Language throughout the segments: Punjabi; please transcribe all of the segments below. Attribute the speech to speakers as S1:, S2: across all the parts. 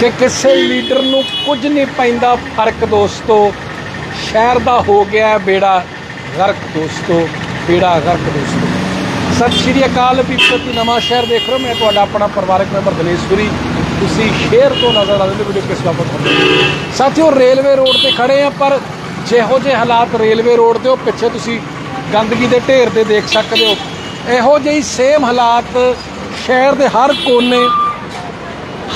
S1: ਕਿ ਕਿਸੇ ਲੀਡਰ ਨੂੰ ਕੁਝ ਨਹੀਂ ਪੈਂਦਾ ਫ਼ਰਕ ਦੋਸਤੋ। ਸ਼ਹਿਰ ਦਾ ਹੋ ਗਿਆ ਬੇੜਾ ਗਰਕ ਦੋਸਤੋ, ਬੇੜਾ ਗਰਕ ਦੋਸਤੋ। ਸਤਿ ਸ਼੍ਰੀ ਅਕਾਲ ਪੀਪਤੀ ਨਵਾਂ ਸ਼ਹਿਰ ਦੇਖ ਰਹੇ ਹੋ, ਮੈਂ ਤੁਹਾਡਾ ਆਪਣਾ ਪਰਿਵਾਰਕ ਮੈਂਬਰ ਦਲੇਸ਼ਵਰੀ ਤੁਸੀਂ ਸ਼ੇਅਰ ਤੋਂ ਨਜ਼ਰ ਆ ਰਹੇ ਹੋ ਵੀਡੀਓ ਕਿਸ ਵਾਪਸ ਹੁੰਦੇ ਸਾਥੀਓ, ਰੇਲਵੇ ਰੋਡ ਤੇ ਖੜੇ ਆ ਪਰ ਜਿਹੋ ਜਿਹੇ ਹਾਲਾਤ ਰੇਲਵੇ ਰੋਡ ਤੇ ਉਹ ਪਿੱਛੇ ਤੁਸੀਂ ਗੰਦਗੀ ਦੇ ਢੇਰ ਤੇ ਦੇਖ ਸਕਦੇ ਹੋ। ਇਹੋ ਜਿਹੀ ਸੇਮ ਹਾਲਾਤ ਸ਼ਹਿਰ ਦੇ ਹਰ ਕੋਨੇ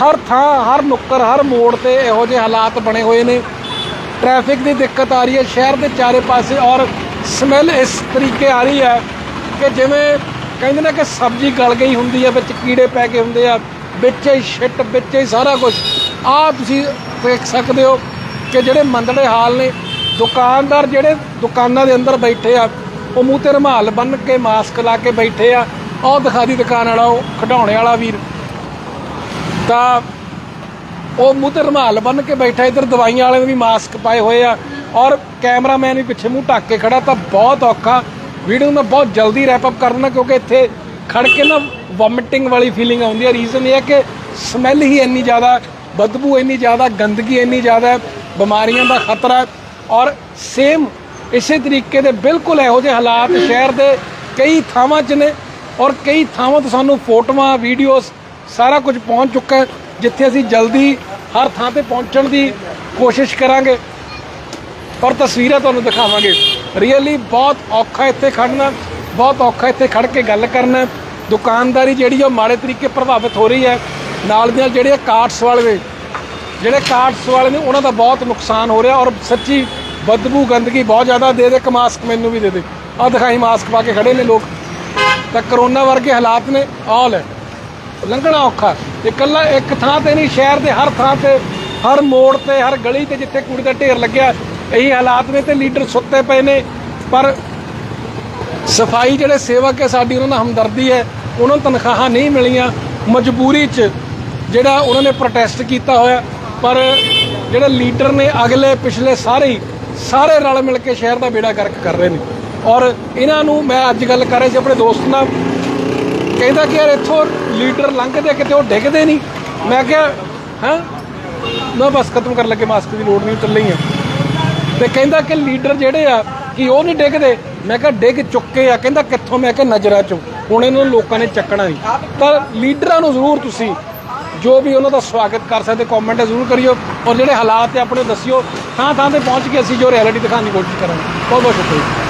S1: ਹਰ ਥਾਂ, ਹਰ ਨੁੱਕਰ, ਹਰ ਮੋੜ ਤੇ ਇਹੋ ਜਿਹੇ ਹਾਲਾਤ ਬਣੇ ਹੋਏ ਨੇ। ਟ੍ਰੈਫਿਕ ਦੀ ਦਿੱਕਤ ਆ ਰਹੀ ਹੈ, ਸ਼ਹਿਰ ਦੇ ਚਾਰੇ ਪਾਸੇ ਔਰ ਸਮੈਲ ਇਸ ਤਰੀਕੇ ਆ ਰਹੀ ਹੈ ਕਿ ਜਿਵੇਂ ਕਹਿੰਦੇ ਨੇ ਕਿ ਸਬਜ਼ੀ ਗਲ ਗਈ ਹੁੰਦੀ ਹੈ, ਵਿੱਚ ਕੀੜੇ ਪੈ ਗਏ ਹੁੰਦੇ ਆ, ਵਿੱਚ ਹੀ ਛਿੱਟ ਵਿੱਚ ਹੀ ਸਾਰਾ ਕੁਝ ਆ ਤੁਸੀਂ ਦੇਖ ਸਕਦੇ ਹੋ ਕਿ ਜਿਹੜੇ ਮੰਦੜੇ ਹਾਲ ਨੇ, ਦੁਕਾਨਦਾਰ ਜਿਹੜੇ ਦੁਕਾਨਾਂ ਦੇ ਅੰਦਰ ਬੈਠੇ ਆ, ਉਹ ਮੂੰਹ ਤੇ ਰੁਮਾਲ ਬੰਨ ਕੇ ਮਾਸਕ ਲਾ ਕੇ ਬੈਠੇ ਆ। ਉਹ ਦਿਖਾ ਦੀ ਦੁਕਾਨ ਵਾਲਾ, ਉਹ ਖਡਾਉਣੇ ਵਾਲਾ ਵੀਰ। ਤਾਂ ਉਹ ਮੂੰਹ ਤੇ ਰੁਮਾਲ ਬੰਨ ਕੇ ਬੈਠਾ, ਇਧਰ ਦਵਾਈਆਂ ਵਾਲੇ ਨੇ ਵੀ ਮਾਸਕ ਪਾਏ ਹੋਏ ਆ ਔਰ ਕੈਮਰਾਮੈਨ ਵੀ ਪਿੱਛੇ ਮੂੰਹ ਢੱਕ ਕੇ ਖੜਾ, ਤਾਂ ਬਹੁਤ ਔਖਾ। ਵੀਡੀਓ ਨੂੰ ਮੈਂ ਬਹੁਤ ਜਲਦੀ ਰੈਪ ਅਪ ਕਰ ਦਿੰਦਾ ਕਿਉਂਕਿ ਇੱਥੇ ਖੜ ਕੇ ਨਾ ਵੋਮਿਟਿੰਗ ਵਾਲੀ ਫੀਲਿੰਗ ਆਉਂਦੀ ਹੈ ਰੀਜ਼ਨ ਇਹ ਹੈ ਕਿ ਸਮੈਲ ਹੀ ਇੰਨੀ ਜ਼ਿਆਦਾ, ਬਦਬੂ ਇੰਨੀ ਜ਼ਿਆਦਾ, ਗੰਦਗੀ ਇੰਨੀ ਜ਼ਿਆਦਾ, ਬਿਮਾਰੀਆਂ ਦਾ ਖਤਰਾ। ਔਰ ਸੇਮ ਇਸੇ ਤਰੀਕੇ ਦੇ ਬਿਲਕੁਲ ਇਹੋ ਜਿਹੇ ਹਾਲਾਤ ਸ਼ਹਿਰ ਦੇ ਕਈ ਥਾਵਾਂ 'ਚ ਨੇ ਔਰ ਕਈ ਥਾਵਾਂ ਤੋਂ ਸਾਨੂੰ ਫੋਟੋਆਂ ਵੀਡੀਓਜ਼ ਸਾਰਾ ਕੁਝ ਪਹੁੰਚ ਚੁੱਕਾ ਹੈ, ਜਿੱਥੇ ਅਸੀਂ ਜਲਦੀ ਹਰ ਥਾਂ ਤੇ ਪਹੁੰਚਣ ਦੀ ਕੋਸ਼ਿਸ਼ ਕਰਾਂਗੇ। ਔਰ ਤਸਵੀਰਾਂ ਤੁਹਾਨੂੰ ਦਿਖਾਵਾਂਗੇ। ਰੀਅਲੀ ਬਹੁਤ ਔਖਾ ਇੱਥੇ ਖੜਨਾ ਬਹੁਤ ਔਖਾ ਇੱਥੇ ਖੜ ਕੇ ਗੱਲ ਕਰਨਾ ਦੁਕਾਨਦਾਰੀ ਜਿਹੜੀ ਉਹ ਮਾੜੇ ਤਰੀਕੇ ਪ੍ਰਭਾਵਿਤ ਹੋ ਰਹੀ ਹੈ। ਨਾਲ ਦੀ ਨਾਲ ਜਿਹੜੇ ਕਾਰਟਸ ਵਾਲੇ ਨੇ ਜਿਹੜੇ ਕਾਰਟਸ ਵਾਲੇ ਨੇ, ਉਹਨਾਂ ਦਾ ਬਹੁਤ ਨੁਕਸਾਨ ਹੋ ਰਿਹਾ ਔਰ ਸੱਚੀ ਬਦਬੂ ਗੰਦਗੀ ਬਹੁਤ ਜ਼ਿਆਦਾ ਦੇ ਦੇ, ਇੱਕ ਮਾਸਕ ਮੈਨੂੰ ਵੀ ਦੇ ਦੇ। ਆਹ ਦਿਖਾਈ ਮਾਸਕ ਪਾ ਕੇ ਖੜੇ ਨੇ ਲੋਕ। ਤਾਂ ਕਰੋਨਾ ਵਰਗੇ ਹਾਲਾਤ ਨੇ ਆਲ ਹੈ। ਲੰਘਣਾ ਔਖਾ। ਇਕੱਲਾ ਇੱਕ ਥਾਂ ਤੇ ਨਹੀਂ, ਸ਼ਹਿਰ ਦੇ ਹਰ ਥਾਂ ਤੇ, ਹਰ ਮੋੜ ਤੇ, ਹਰ ਗਲੀ ਤੇ ਜਿੱਥੇ ਕੂੜੇ ਦਾ ਢੇਰ ਲੱਗਿਆ, ਇਹੀ ਹਾਲਾਤ ਨੇ ਤੇ ਲੀਡਰ ਸੁੱਤੇ ਪਏ ਨੇ। ਪਰ ਸਫ਼ਾਈ ਜਿਹੜੇ ਸੇਵਕ ਹੈ, ਸਾਡੀ ਉਹਨਾਂ ਨਾਲ ਹਮਦਰਦੀ ਹੈ, ਉਹਨਾਂ ਨੂੰ ਤਨਖਾਹਾਂ ਨਹੀਂ ਮਿਲੀਆਂ। ਮਜਬੂਰੀ 'ਚ ਜਿਹੜਾ ਉਹਨਾਂ ਨੇ ਪ੍ਰੋਟੈਸਟ ਕੀਤਾ ਹੋਇਆ, ਪਰ ਜਿਹੜੇ ਲੀਡਰ ਨੇ ਅਗਲੇ, ਪਿਛਲੇ ਸਾਰੇ ਹੀ, ਸਾਰੇ ਰਲ ਮਿਲ ਕੇ ਸ਼ਹਿਰ ਦਾ ਬੇੜਾ ਗਰਕ ਕਰ ਰਹੇ ਨੇ। ਔਰ ਇਹਨਾਂ ਨੂੰ ਮੈਂ ਅੱਜ ਗੱਲ ਕਰ ਰਿਹਾ ਸੀ, ਆਪਣੇ ਦੋਸਤ ਨਾਲ ਕਹਿੰਦਾ ਕਿ ਯਾਰ ਇੱਥੋਂ ਲੀਡਰ ਲੰਘਦੇ ਕਿਤੇ ਉਹ ਡਿੱਗਦੇ ਨਹੀਂ। ਮੈਂ ਕਿਹਾ, ਹਾਂ? ਨਾ ਬਸ ਖਤਮ ਕਰਨ ਲੱਗੇ, ਮਾਸਕ ਦੀ ਲੋੜ ਨਹੀਂ ਚੱਲੀ ਆ। ਤੇ ਕਹਿੰਦਾ ਕਿ ਲੀਡਰ ਜਿਹੜੇ ਆ, ਕਿ ਉਹ ਨਹੀਂ ਡਿੱਗਦੇ। ਮੈਂ ਕਿਹਾ, ਡਿੱਗ ਚੁੱਕੇ ਆ। ਕਹਿੰਦਾ, ਕਿੱਥੋਂ? ਮੈਂ ਕਿਹਾ, ਨਜ਼ਰਾਂ ਚੋਂ। ਹੁਣ ਇਹਨਾਂ ਨੂੰ ਲੋਕਾਂ ਨੇ ਚੱਕਣਾ ਨਹੀਂ ਤਾਂ ਲੀਡਰਾਂ ਨੂੰ ਜ਼ਰੂਰ ਤੁਸੀਂ ਜੋ ਵੀ ਉਹਨਾਂ ਦਾ ਸਵਾਗਤ ਕਰ ਸਕਦੇ ਕਮੈਂਟ ਜ਼ਰੂਰ ਕਰਿਓ। ਔਰ ਜਿਹੜੇ ਹਾਲਾਤ ਹੈ ਆਪਣੇ ਦੱਸਿਓ। ਥਾਂ ਥਾਂ ਤੇ ਪਹੁੰਚ ਕੇ ਅਸੀਂ ਜੋ ਰਿਐਲਿਟੀ ਦਿਖਾਉਣ ਦੀ ਕੋਸ਼ਿਸ਼ ਕਰਾਂਗੇ। ਬਹੁਤ ਬਹੁਤ ਸ਼ੁਕਰੀਆ।